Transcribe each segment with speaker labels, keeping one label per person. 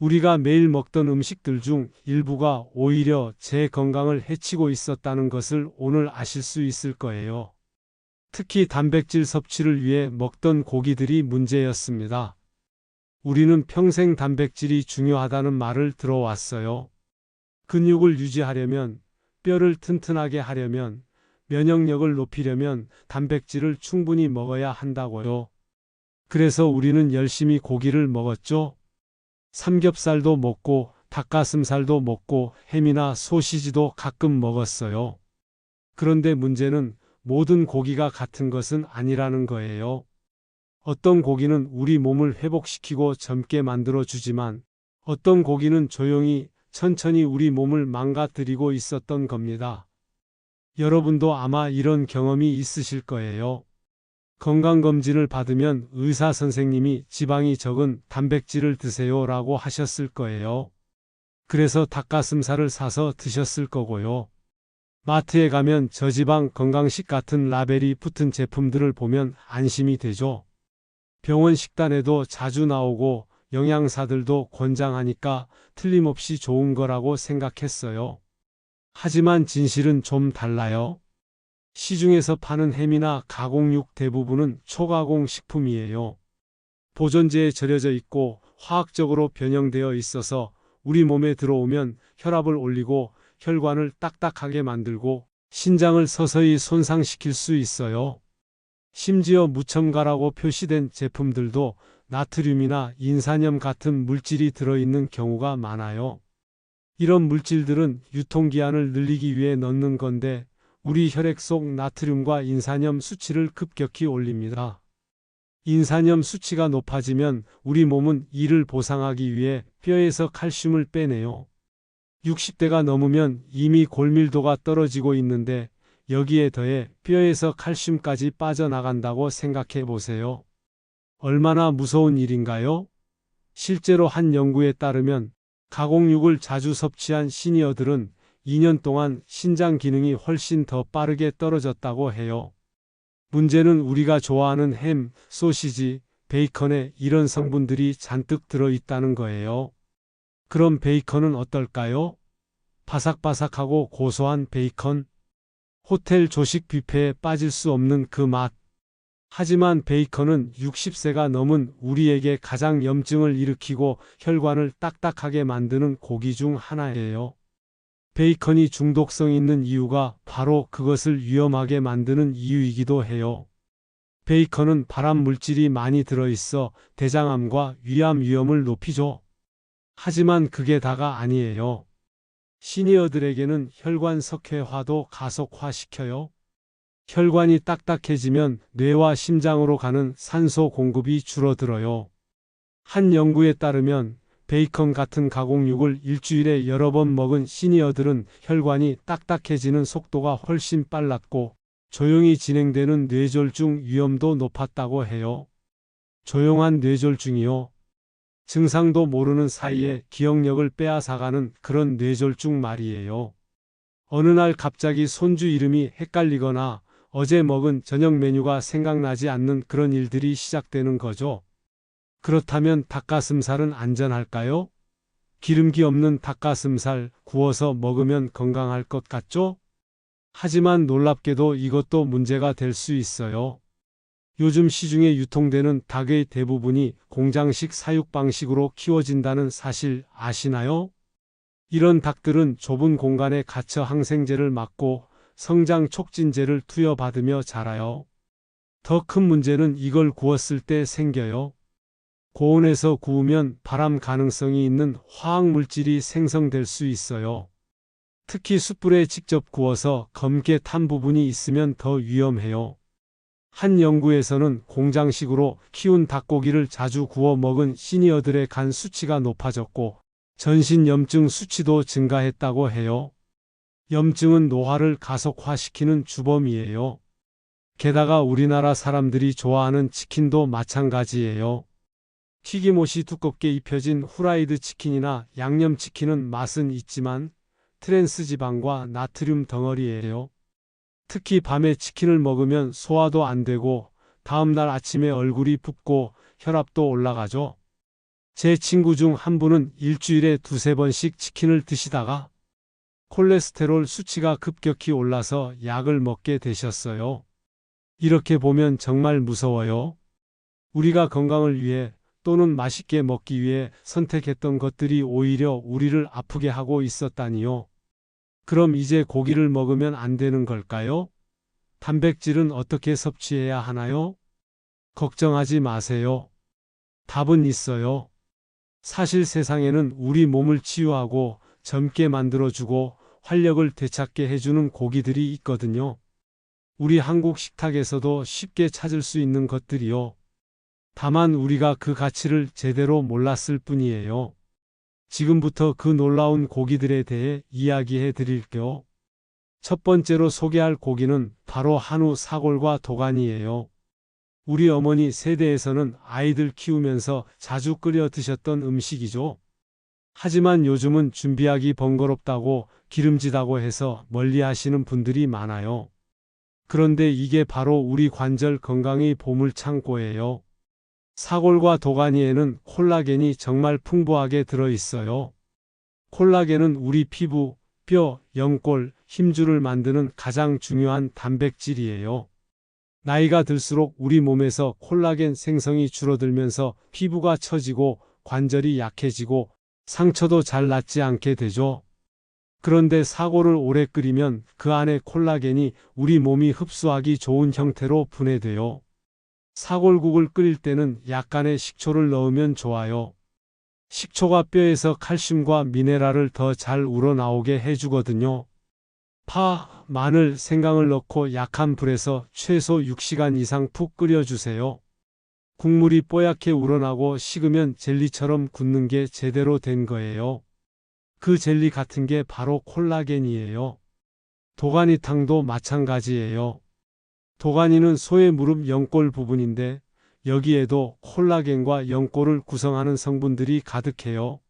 Speaker 1: 우리가 매일 먹던 음식들 중 일부가 오히려 제 건강을 해치고 있었다는 것을 오늘 아실 수 있을 거예요. 특히 단백질 섭취를 위해 먹던 고기들이 문제였습니다. 우리는 평생 단백질이 중요하다는 말을 들어왔어요. 근육을 유지하려면, 뼈를 튼튼하게 하려면, 면역력을 높이려면 단백질을 충분히 먹어야 한다고요. 그래서 우리는 열심히 고기를 먹었죠. 삼겹살도 먹고 닭가슴살도 먹고 햄이나 소시지도 가끔 먹었어요. 그런데 문제는 모든 고기가 같은 것은 아니라는 거예요. 어떤 고기는 우리 몸을 회복시키고 젊게 만들어 주지만 어떤 고기는 조용히 천천히 우리 몸을 망가뜨리고 있었던 겁니다. 여러분도 아마 이런 경험이 있으실 거예요. 건강검진을 받으면 의사 선생님이 지방이 적은 단백질을 드세요 라고 하셨을 거예요. 그래서 닭가슴살을 사서 드셨을 거고요. 마트에 가면 저지방 건강식 같은 라벨이 붙은 제품들을 보면 안심이 되죠. 병원 식단에도 자주 나오고 영양사들도 권장하니까 틀림없이 좋은 거라고 생각했어요. 하지만 진실은 좀 달라요. 시중에서 파는 햄이나 가공육 대부분은 초가공 식품이에요. 보존제에 절여져 있고 화학적으로 변형되어 있어서 우리 몸에 들어오면 혈압을 올리고 혈관을 딱딱하게 만들고 신장을 서서히 손상시킬 수 있어요. 심지어 무첨가라고 표시된 제품들도 나트륨이나 인산염 같은 물질이 들어있는 경우가 많아요. 이런 물질들은 유통기한을 늘리기 위해 넣는 건데 우리 혈액 속 나트륨과 인산염 수치를 급격히 올립니다. 인산염 수치가 높아지면 우리 몸은 이를 보상하기 위해 뼈에서 칼슘을 빼내요. 60대가 넘으면 이미 골밀도가 떨어지고 있는데 여기에 더해 뼈에서 칼슘까지 빠져나간다고 생각해 보세요. 얼마나 무서운 일인가요? 실제로 한 연구에 따르면 가공육을 자주 섭취한 시니어들은 2년 동안 신장 기능이 훨씬 더 빠르게 떨어졌다고 해요. 문제는 우리가 좋아하는 햄, 소시지, 베이컨에 이런 성분들이 잔뜩 들어있다는 거예요. 그럼 베이컨은 어떨까요? 바삭바삭하고 고소한 베이컨. 호텔 조식 뷔페에 빠질 수 없는 그 맛. 하지만 베이컨은 60세가 넘은 우리에게 가장 염증을 일으키고 혈관을 딱딱하게 만드는 고기 중 하나예요. 베이컨이 중독성 있는 이유가 바로 그것을 위험하게 만드는 이유이기도 해요. 베이컨은 발암 물질이 많이 들어있어 대장암과 위암 위험을 높이죠. 하지만 그게 다가 아니에요. 시니어들에게는 혈관 석회화도 가속화시켜요. 혈관이 딱딱해지면 뇌와 심장으로 가는 산소 공급이 줄어들어요. 한 연구에 따르면 베이컨 같은 가공육을 일주일에 여러 번 먹은 시니어들은 혈관이 딱딱해지는 속도가 훨씬 빨랐고 조용히 진행되는 뇌졸중 위험도 높았다고 해요. 조용한 뇌졸중이요. 증상도 모르는 사이에 기억력을 빼앗아가는 그런 뇌졸중 말이에요. 어느 날 갑자기 손주 이름이 헷갈리거나 어제 먹은 저녁 메뉴가 생각나지 않는 그런 일들이 시작되는 거죠. 그렇다면 닭가슴살은 안전할까요? 기름기 없는 닭가슴살 구워서 먹으면 건강할 것 같죠? 하지만 놀랍게도 이것도 문제가 될 수 있어요. 요즘 시중에 유통되는 닭의 대부분이 공장식 사육 방식으로 키워진다는 사실 아시나요? 이런 닭들은 좁은 공간에 갇혀 항생제를 맞고 성장 촉진제를 투여받으며 자라요. 더 큰 문제는 이걸 구웠을 때 생겨요. 고온에서 구우면 발암 가능성이 있는 화학 물질이 생성될 수 있어요. 특히 숯불에 직접 구워서 검게 탄 부분이 있으면 더 위험해요. 한 연구에서는 공장식으로 키운 닭고기를 자주 구워 먹은 시니어들의 간 수치가 높아졌고 전신 염증 수치도 증가했다고 해요. 염증은 노화를 가속화시키는 주범이에요. 게다가 우리나라 사람들이 좋아하는 치킨도 마찬가지예요. 튀김옷이 두껍게 입혀진 후라이드 치킨이나 양념 치킨은 맛은 있지만 트랜스 지방과 나트륨 덩어리예요. 특히 밤에 치킨을 먹으면 소화도 안 되고 다음날 아침에 얼굴이 붓고 혈압도 올라가죠. 제 친구 중 한 분은 일주일에 두세 번씩 치킨을 드시다가 콜레스테롤 수치가 급격히 올라서 약을 먹게 되셨어요. 이렇게 보면 정말 무서워요. 우리가 건강을 위해 또는 맛있게 먹기 위해 선택했던 것들이 오히려 우리를 아프게 하고 있었다니요. 그럼 이제 고기를 먹으면 안 되는 걸까요? 단백질은 어떻게 섭취해야 하나요? 걱정하지 마세요. 답은 있어요. 사실 세상에는 우리 몸을 치유하고 젊게 만들어주고 활력을 되찾게 해주는 고기들이 있거든요. 우리 한국 식탁에서도 쉽게 찾을 수 있는 것들이요. 다만 우리가 그 가치를 제대로 몰랐을 뿐이에요. 지금부터 그 놀라운 고기들에 대해 이야기해 드릴게요. 첫 번째로 소개할 고기는 바로 한우 사골과 도가니예요. 우리 어머니 세대에서는 아이들 키우면서 자주 끓여 드셨던 음식이죠. 하지만 요즘은 준비하기 번거롭다고 기름지다고 해서 멀리 하시는 분들이 많아요. 그런데 이게 바로 우리 관절 건강의 보물 창고예요. 사골과 도가니에는 콜라겐이 정말 풍부하게 들어 있어요. 콜라겐은 우리 피부, 뼈, 연골, 힘줄을 만드는 가장 중요한 단백질이에요. 나이가 들수록 우리 몸에서 콜라겐 생성이 줄어들면서 피부가 처지고 관절이 약해지고 상처도 잘 낫지 않게 되죠. 그런데 사골을 오래 끓이면 그 안에 콜라겐이 우리 몸이 흡수하기 좋은 형태로 분해돼요. 사골국을 끓일 때는 약간의 식초를 넣으면 좋아요. 식초가 뼈에서 칼슘과 미네랄을 더 잘 우러나오게 해주거든요. 파, 마늘, 생강을 넣고 약한 불에서 최소 6시간 이상 푹 끓여주세요. 국물이 뽀얗게 우러나고 식으면 젤리처럼 굳는 게 제대로 된 거예요. 그 젤리 같은 게 바로 콜라겐이에요. 도가니탕도 마찬가지예요. 도가니는 소의 무릎 연골 부분인데 여기에도 콜라겐과 연골을 구성하는 성분들이 가득해요.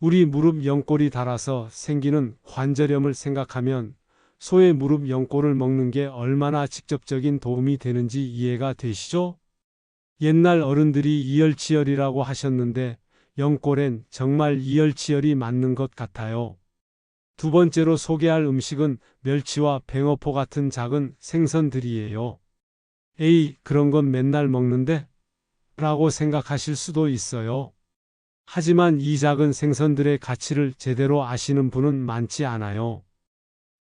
Speaker 1: 우리 무릎 연골이 닳아서 생기는 관절염을 생각하면 소의 무릎 연골을 먹는 게 얼마나 직접적인 도움이 되는지 이해가 되시죠? 옛날 어른들이 이열치열이라고 하셨는데 연골엔 정말 이열치열이 맞는 것 같아요. 두 번째로 소개할 음식은 멸치와 뱅어포 같은 작은 생선들이에요. 에이, 그런 건 맨날 먹는데? 라고 생각하실 수도 있어요. 하지만 이 작은 생선들의 가치를 제대로 아시는 분은 많지 않아요.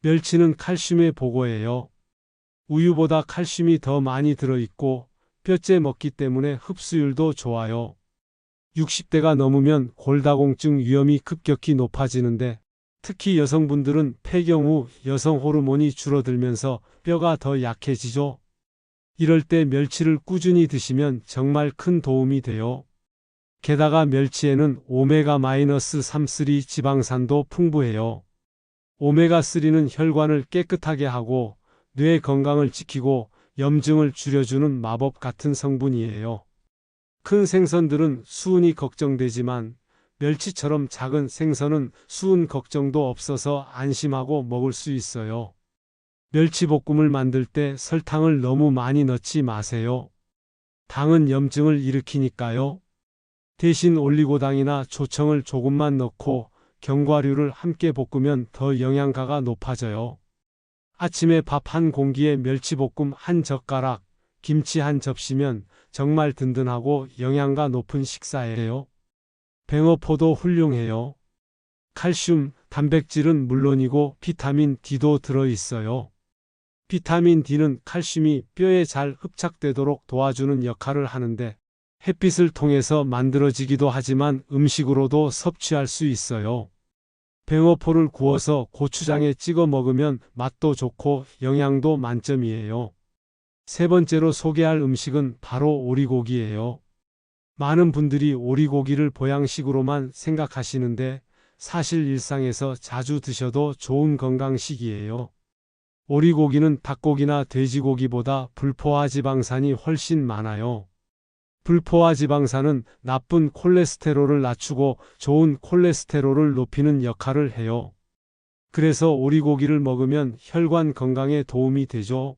Speaker 1: 멸치는 칼슘의 보고예요. 우유보다 칼슘이 더 많이 들어있고 뼈째 먹기 때문에 흡수율도 좋아요. 60대가 넘으면 골다공증 위험이 급격히 높아지는데 특히 여성분들은 폐경 후 여성 호르몬이 줄어들면서 뼈가 더 약해지죠. 이럴 때 멸치를 꾸준히 드시면 정말 큰 도움이 돼요. 게다가 멸치에는 오메가-3 지방산도 풍부해요. 오메가3는 혈관을 깨끗하게 하고 뇌 건강을 지키고 염증을 줄여주는 마법 같은 성분이에요. 큰 생선들은 수은이 걱정되지만 멸치처럼 작은 생선은 수은 걱정도 없어서 안심하고 먹을 수 있어요. 멸치볶음을 만들 때 설탕을 너무 많이 넣지 마세요. 당은 염증을 일으키니까요. 대신 올리고당이나 조청을 조금만 넣고 견과류를 함께 볶으면 더 영양가가 높아져요. 아침에 밥 한 공기에 멸치볶음 한 젓가락, 김치 한 접시면 정말 든든하고 영양가 높은 식사예요. 뱅어포도 훌륭해요. 칼슘, 단백질은 물론이고 비타민 D도 들어있어요. 비타민 D는 칼슘이 뼈에 잘 흡착되도록 도와주는 역할을 하는데 햇빛을 통해서 만들어지기도 하지만 음식으로도 섭취할 수 있어요. 뱅어포를 구워서 고추장에 찍어 먹으면 맛도 좋고 영양도 만점이에요. 세 번째로 소개할 음식은 바로 오리고기예요. 많은 분들이 오리고기를 보양식으로만 생각하시는데 사실 일상에서 자주 드셔도 좋은 건강식이에요. 오리고기는 닭고기나 돼지고기보다 불포화 지방산이 훨씬 많아요. 불포화 지방산은 나쁜 콜레스테롤을 낮추고 좋은 콜레스테롤을 높이는 역할을 해요. 그래서 오리고기를 먹으면 혈관 건강에 도움이 되죠.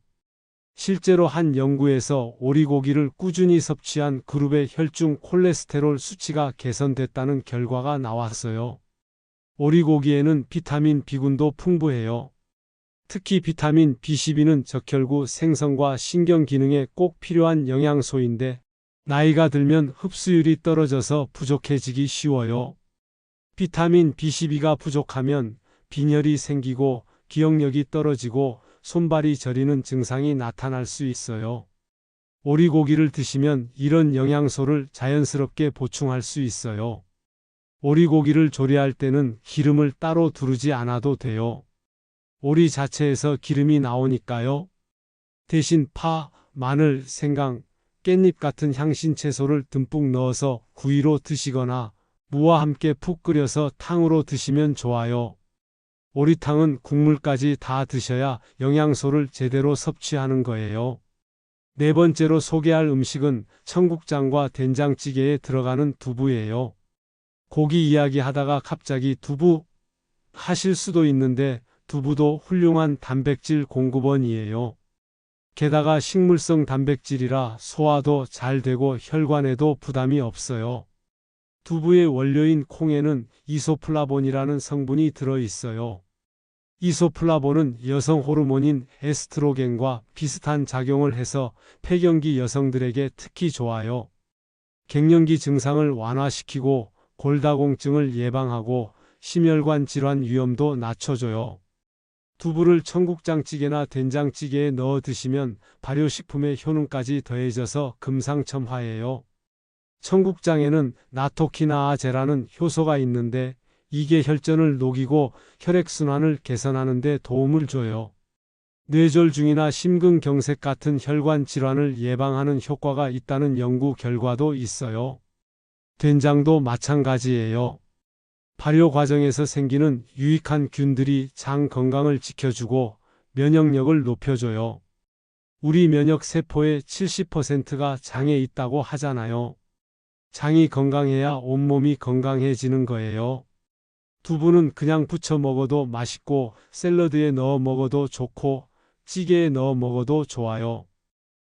Speaker 1: 실제로 한 연구에서 오리고기를 꾸준히 섭취한 그룹의 혈중 콜레스테롤 수치가 개선됐다는 결과가 나왔어요. 오리고기에는 비타민 B군도 풍부해요. 특히 비타민 B12는 적혈구 생성과 신경 기능에 꼭 필요한 영양소인데 나이가 들면 흡수율이 떨어져서 부족해지기 쉬워요. 비타민 B12가 부족하면 빈혈이 생기고 기억력이 떨어지고 손발이 저리는 증상이 나타날 수 있어요. 오리고기를 드시면 이런 영양소를 자연스럽게 보충할 수 있어요. 오리고기를 조리할 때는 기름을 따로 두르지 않아도 돼요. 오리 자체에서 기름이 나오니까요. 대신 파, 마늘, 생강, 깻잎 같은 향신 채소를 듬뿍 넣어서 구이로 드시거나 무와 함께 푹 끓여서 탕으로 드시면 좋아요. 오리탕은 국물까지 다 드셔야 영양소를 제대로 섭취하는 거예요. 네 번째로 소개할 음식은 청국장과 된장찌개에 들어가는 두부예요. 고기 이야기 하다가 갑자기 두부 하실 수도 있는데 두부도 훌륭한 단백질 공급원이에요. 게다가 식물성 단백질이라 소화도 잘 되고 혈관에도 부담이 없어요. 두부의 원료인 콩에는 이소플라본이라는 성분이 들어 있어요. 이소플라본은 여성 호르몬인 에스트로겐과 비슷한 작용을 해서 폐경기 여성들에게 특히 좋아요. 갱년기 증상을 완화시키고 골다공증을 예방하고 심혈관 질환 위험도 낮춰줘요. 두부를 청국장찌개나 된장찌개에 넣어 드시면 발효식품의 효능까지 더해져서 금상첨화예요. 청국장에는 나토키나아제라는 효소가 있는데 이게 혈전을 녹이고 혈액순환을 개선하는 데 도움을 줘요. 뇌졸 중이나 심근경색 같은 혈관 질환을 예방하는 효과가 있다는 연구 결과도 있어요. 된장도 마찬가지예요. 발효 과정에서 생기는 유익한 균들이 장 건강을 지켜주고 면역력을 높여줘요. 우리 면역 세포의 70%가 장에 있다고 하잖아요. 장이 건강해야 온몸이 건강해지는 거예요. 두부는 그냥 부쳐 먹어도 맛있고 샐러드에 넣어 먹어도 좋고 찌개에 넣어 먹어도 좋아요.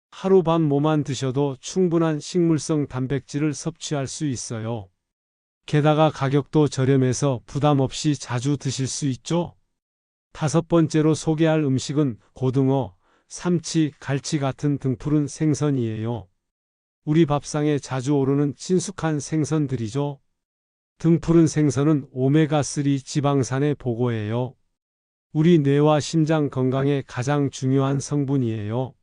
Speaker 1: 하루 반 모만 드셔도 충분한 식물성 단백질을 섭취할 수 있어요. 게다가 가격도 저렴해서 부담 없이 자주 드실 수 있죠? 다섯 번째로 소개할 음식은 고등어, 삼치, 갈치 같은 등푸른 생선이에요. 우리 밥상에 자주 오르는 친숙한 생선들이죠. 등푸른 생선은 오메가3 지방산의 보고예요. 우리 뇌와 심장 건강에 가장 중요한 성분이에요.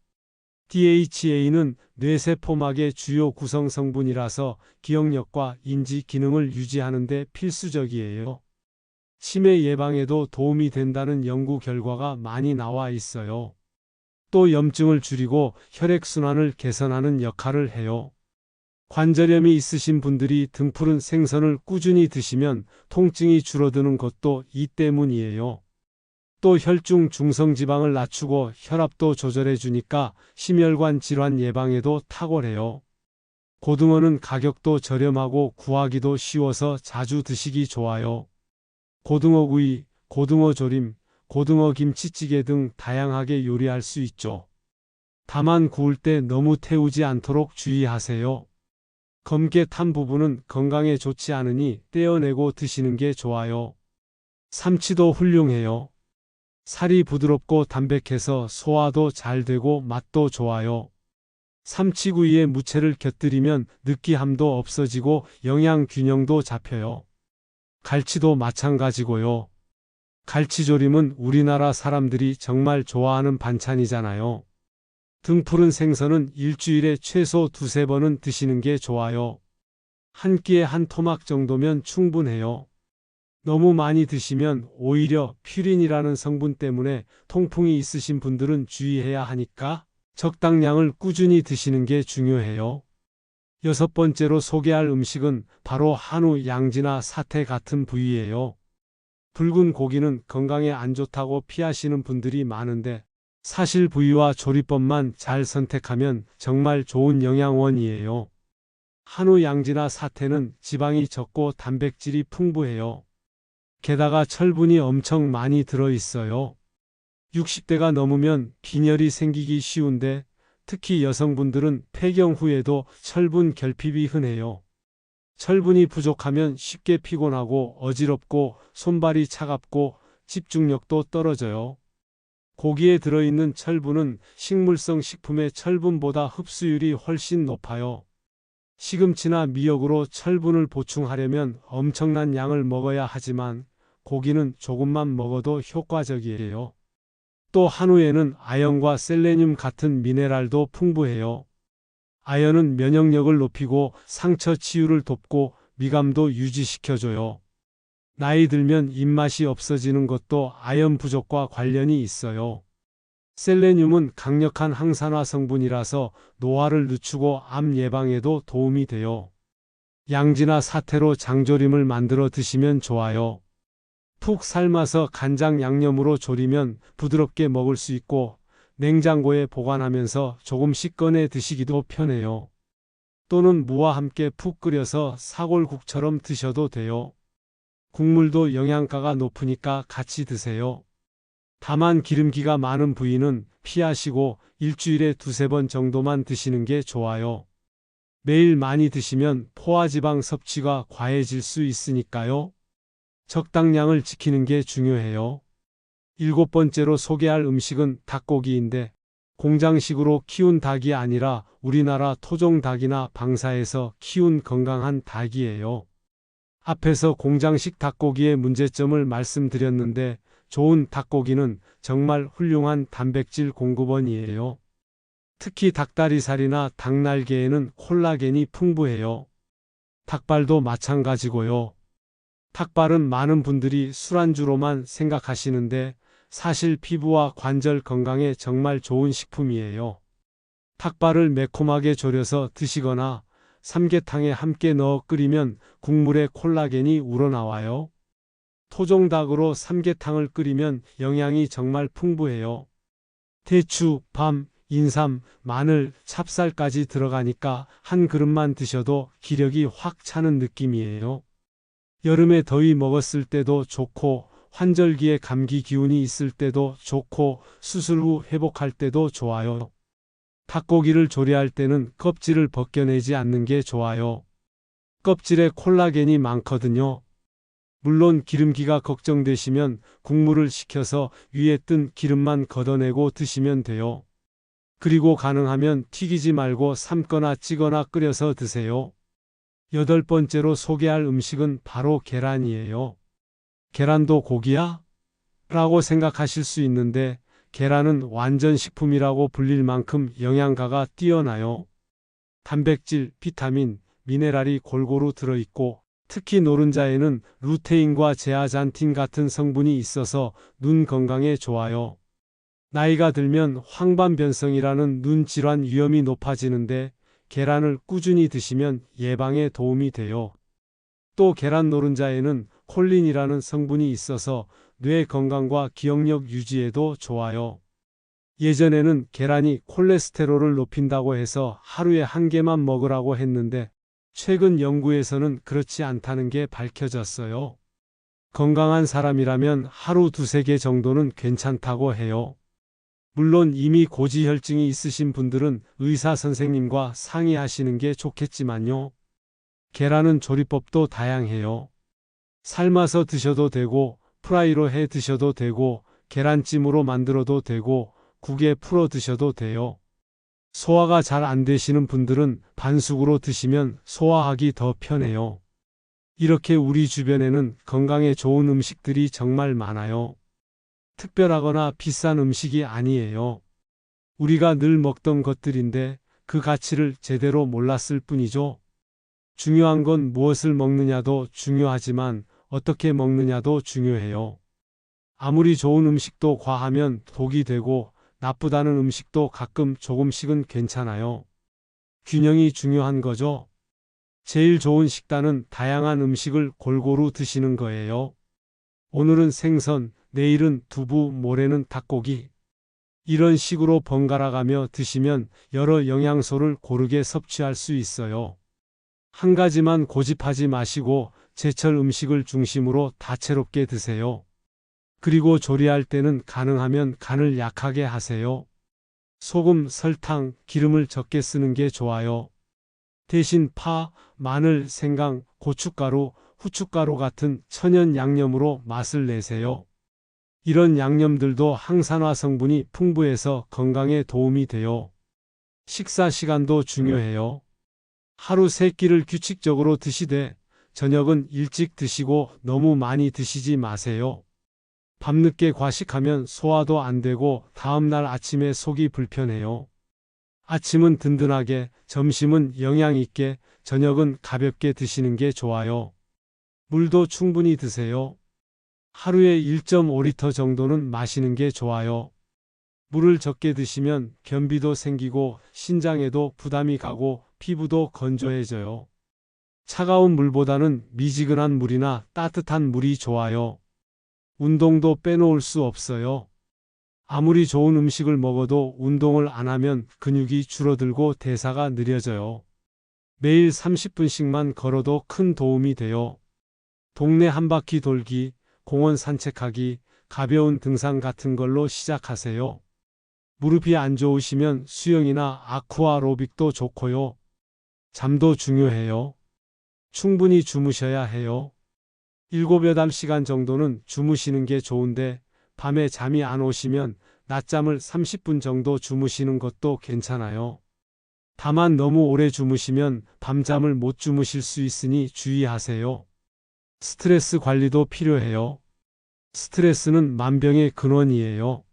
Speaker 1: DHA는 뇌세포막의 주요 구성 성분이라서 기억력과 인지 기능을 유지하는 데 필수적이에요. 치매 예방에도 도움이 된다는 연구 결과가 많이 나와 있어요. 또 염증을 줄이고 혈액순환을 개선하는 역할을 해요. 관절염이 있으신 분들이 등푸른 생선을 꾸준히 드시면 통증이 줄어드는 것도 이 때문이에요. 또 혈중 중성지방을 낮추고 혈압도 조절해 주니까 심혈관 질환 예방에도 탁월해요. 고등어는 가격도 저렴하고 구하기도 쉬워서 자주 드시기 좋아요. 고등어 구이, 고등어 조림, 고등어 김치찌개 등 다양하게 요리할 수 있죠. 다만 구울 때 너무 태우지 않도록 주의하세요. 검게 탄 부분은 건강에 좋지 않으니 떼어내고 드시는 게 좋아요. 삼치도 훌륭해요. 살이 부드럽고 담백해서 소화도 잘 되고 맛도 좋아요. 삼치구이에 무채를 곁들이면 느끼함도 없어지고 영양 균형도 잡혀요. 갈치도 마찬가지고요. 갈치조림은 우리나라 사람들이 정말 좋아하는 반찬이잖아요. 등푸른 생선은 일주일에 최소 두세 번은 드시는 게 좋아요. 한 끼에 한 토막 정도면 충분해요. 너무 많이 드시면 오히려 퓨린이라는 성분 때문에 통풍이 있으신 분들은 주의해야 하니까 적당량을 꾸준히 드시는 게 중요해요. 여섯 번째로 소개할 음식은 바로 한우 양지나 사태 같은 부위예요. 붉은 고기는 건강에 안 좋다고 피하시는 분들이 많은데 사실 부위와 조리법만 잘 선택하면 정말 좋은 영양원이에요. 한우 양지나 사태는 지방이 적고 단백질이 풍부해요. 게다가 철분이 엄청 많이 들어 있어요. 60대가 넘으면 빈혈이 생기기 쉬운데 특히 여성분들은 폐경 후에도 철분 결핍이 흔해요. 철분이 부족하면 쉽게 피곤하고 어지럽고 손발이 차갑고 집중력도 떨어져요. 고기에 들어있는 철분은 식물성 식품의 철분보다 흡수율이 훨씬 높아요. 시금치나 미역으로 철분을 보충하려면 엄청난 양을 먹어야 하지만 고기는 조금만 먹어도 효과적이에요. 또 한우에는 아연과 셀레늄 같은 미네랄도 풍부해요. 아연은 면역력을 높이고 상처 치유를 돕고 미감도 유지시켜줘요. 나이 들면 입맛이 없어지는 것도 아연 부족과 관련이 있어요. 셀레늄은 강력한 항산화 성분이라서 노화를 늦추고 암 예방에도 도움이 돼요. 양지나 사태로 장조림을 만들어 드시면 좋아요. 푹 삶아서 간장 양념으로 조리면 부드럽게 먹을 수 있고 냉장고에 보관하면서 조금씩 꺼내 드시기도 편해요. 또는 무와 함께 푹 끓여서 사골국처럼 드셔도 돼요. 국물도 영양가가 높으니까 같이 드세요. 다만 기름기가 많은 부위는 피하시고 일주일에 두세 번 정도만 드시는 게 좋아요. 매일 많이 드시면 포화지방 섭취가 과해질 수 있으니까요. 적당량을 지키는 게 중요해요. 일곱 번째로 소개할 음식은 닭고기인데 공장식으로 키운 닭이 아니라 우리나라 토종 닭이나 방사에서 키운 건강한 닭이에요. 앞에서 공장식 닭고기의 문제점을 말씀드렸는데 좋은 닭고기는 정말 훌륭한 단백질 공급원이에요. 특히 닭다리살이나 닭날개에는 콜라겐이 풍부해요. 닭발도 마찬가지고요. 닭발은 많은 분들이 술안주로만 생각하시는데 사실 피부와 관절 건강에 정말 좋은 식품이에요. 닭발을 매콤하게 졸여서 드시거나 삼계탕에 함께 넣어 끓이면 국물에 콜라겐이 우러나와요. 토종닭으로 삼계탕을 끓이면 영양이 정말 풍부해요. 대추, 밤, 인삼, 마늘, 찹쌀까지 들어가니까 한 그릇만 드셔도 기력이 확 차는 느낌이에요. 여름에 더위 먹었을 때도 좋고 환절기에 감기 기운이 있을 때도 좋고 수술 후 회복할 때도 좋아요. 닭고기를 조리할 때는 껍질을 벗겨내지 않는 게 좋아요. 껍질에 콜라겐이 많거든요. 물론 기름기가 걱정되시면 국물을 식혀서 위에 뜬 기름만 걷어내고 드시면 돼요. 그리고 가능하면 튀기지 말고 삶거나 찌거나 끓여서 드세요. 여덟 번째로 소개할 음식은 바로 계란이에요. 계란도 고기야? 라고 생각하실 수 있는데 계란은 완전 식품이라고 불릴 만큼 영양가가 뛰어나요. 단백질, 비타민, 미네랄이 골고루 들어있고 특히 노른자에는 루테인과 제아잔틴 같은 성분이 있어서 눈 건강에 좋아요. 나이가 들면 황반변성이라는 눈 질환 위험이 높아지는데 계란을 꾸준히 드시면 예방에 도움이 돼요. 또 계란 노른자에는 콜린이라는 성분이 있어서 뇌 건강과 기억력 유지에도 좋아요. 예전에는 계란이 콜레스테롤을 높인다고 해서 하루에 한 개만 먹으라고 했는데 최근 연구에서는 그렇지 않다는 게 밝혀졌어요. 건강한 사람이라면 하루 두세 개 정도는 괜찮다고 해요. 물론 이미 고지혈증이 있으신 분들은 의사 선생님과 상의하시는 게 좋겠지만요. 계란은 조리법도 다양해요. 삶아서 드셔도 되고, 프라이로 해 드셔도 되고, 계란찜으로 만들어도 되고, 국에 풀어 드셔도 돼요. 소화가 잘 안 되시는 분들은 반숙으로 드시면 소화하기 더 편해요. 이렇게 우리 주변에는 건강에 좋은 음식들이 정말 많아요. 특별하거나 비싼 음식이 아니에요. 우리가 늘 먹던 것들인데 그 가치를 제대로 몰랐을 뿐이죠. 중요한 건 무엇을 먹느냐도 중요하지만 어떻게 먹느냐도 중요해요. 아무리 좋은 음식도 과하면 독이 되고 나쁘다는 음식도 가끔 조금씩은 괜찮아요. 균형이 중요한 거죠. 제일 좋은 식단은 다양한 음식을 골고루 드시는 거예요. 오늘은 생선, 내일은 두부, 모레는 닭고기. 이런 식으로 번갈아 가며 드시면 여러 영양소를 고르게 섭취할 수 있어요. 한 가지만 고집하지 마시고 제철 음식을 중심으로 다채롭게 드세요. 그리고 조리할 때는 가능하면 간을 약하게 하세요. 소금, 설탕, 기름을 적게 쓰는 게 좋아요. 대신 파, 마늘, 생강, 고춧가루, 후춧가루 같은 천연 양념으로 맛을 내세요. 이런 양념들도 항산화 성분이 풍부해서 건강에 도움이 돼요. 식사 시간도 중요해요. 하루 세 끼를 규칙적으로 드시되 저녁은 일찍 드시고 너무 많이 드시지 마세요. 밤늦게 과식하면 소화도 안 되고 다음날 아침에 속이 불편해요. 아침은 든든하게, 점심은 영양 있게, 저녁은 가볍게 드시는 게 좋아요. 물도 충분히 드세요. 하루에 1.5리터 정도는 마시는 게 좋아요. 물을 적게 드시면 변비도 생기고 신장에도 부담이 가고 피부도 건조해져요. 차가운 물보다는 미지근한 물이나 따뜻한 물이 좋아요. 운동도 빼놓을 수 없어요. 아무리 좋은 음식을 먹어도 운동을 안 하면 근육이 줄어들고 대사가 느려져요. 매일 30분씩만 걸어도 큰 도움이 돼요. 동네 한 바퀴 돌기, 공원 산책하기, 가벼운 등산 같은 걸로 시작하세요. 무릎이 안 좋으시면 수영이나 아쿠아로빅도 좋고요. 잠도 중요해요. 충분히 주무셔야 해요. 7, 8시간 정도는 주무시는 게 좋은데 밤에 잠이 안 오시면 낮잠을 30분 정도 주무시는 것도 괜찮아요. 다만 너무 오래 주무시면 밤잠을 못 주무실 수 있으니 주의하세요. 스트레스 관리도 필요해요. 스트레스는 만병의 근원이에요.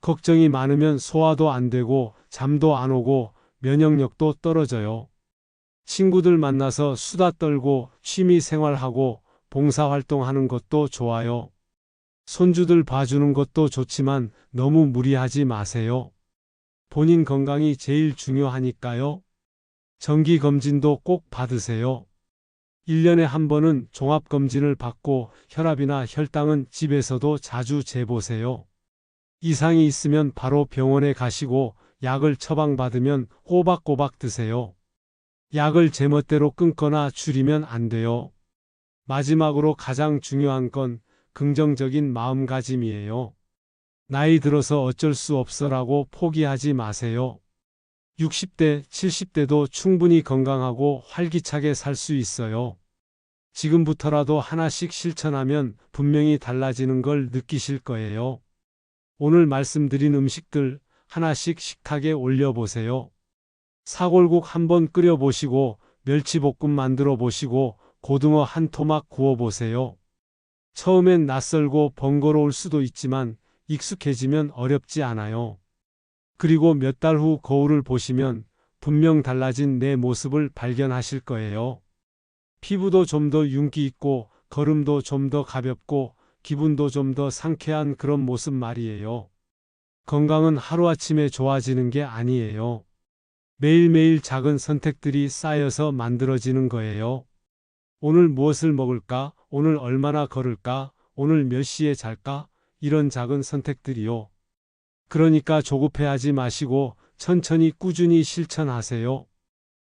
Speaker 1: 걱정이 많으면 소화도 안 되고 잠도 안 오고 면역력도 떨어져요. 친구들 만나서 수다 떨고 취미 생활하고 봉사활동 하는 것도 좋아요. 손주들 봐주는 것도 좋지만 너무 무리하지 마세요. 본인 건강이 제일 중요하니까요. 정기검진도 꼭 받으세요. 1년에 한 번은 종합검진을 받고 혈압이나 혈당은 집에서도 자주 재보세요. 이상이 있으면 바로 병원에 가시고 약을 처방받으면 꼬박꼬박 드세요. 약을 제멋대로 끊거나 줄이면 안 돼요. 마지막으로 가장 중요한 건 긍정적인 마음가짐이에요. 나이 들어서 어쩔 수 없어라고 포기하지 마세요. 60대, 70대도 충분히 건강하고 활기차게 살 수 있어요. 지금부터라도 하나씩 실천하면 분명히 달라지는 걸 느끼실 거예요. 오늘 말씀드린 음식들 하나씩 식탁에 올려보세요. 사골국 한번 끓여보시고 멸치볶음 만들어 보시고 고등어 한 토막 구워보세요. 처음엔 낯설고 번거로울 수도 있지만 익숙해지면 어렵지 않아요. 그리고 몇 달 후 거울을 보시면 분명 달라진 내 모습을 발견하실 거예요. 피부도 좀 더 윤기 있고 걸음도 좀 더 가볍고 기분도 좀 더 상쾌한 그런 모습 말이에요. 건강은 하루아침에 좋아지는 게 아니에요. 매일매일 작은 선택들이 쌓여서 만들어지는 거예요. 오늘 무엇을 먹을까? 오늘 얼마나 걸을까? 오늘 몇 시에 잘까? 이런 작은 선택들이요. 그러니까 조급해하지 마시고 천천히 꾸준히 실천하세요.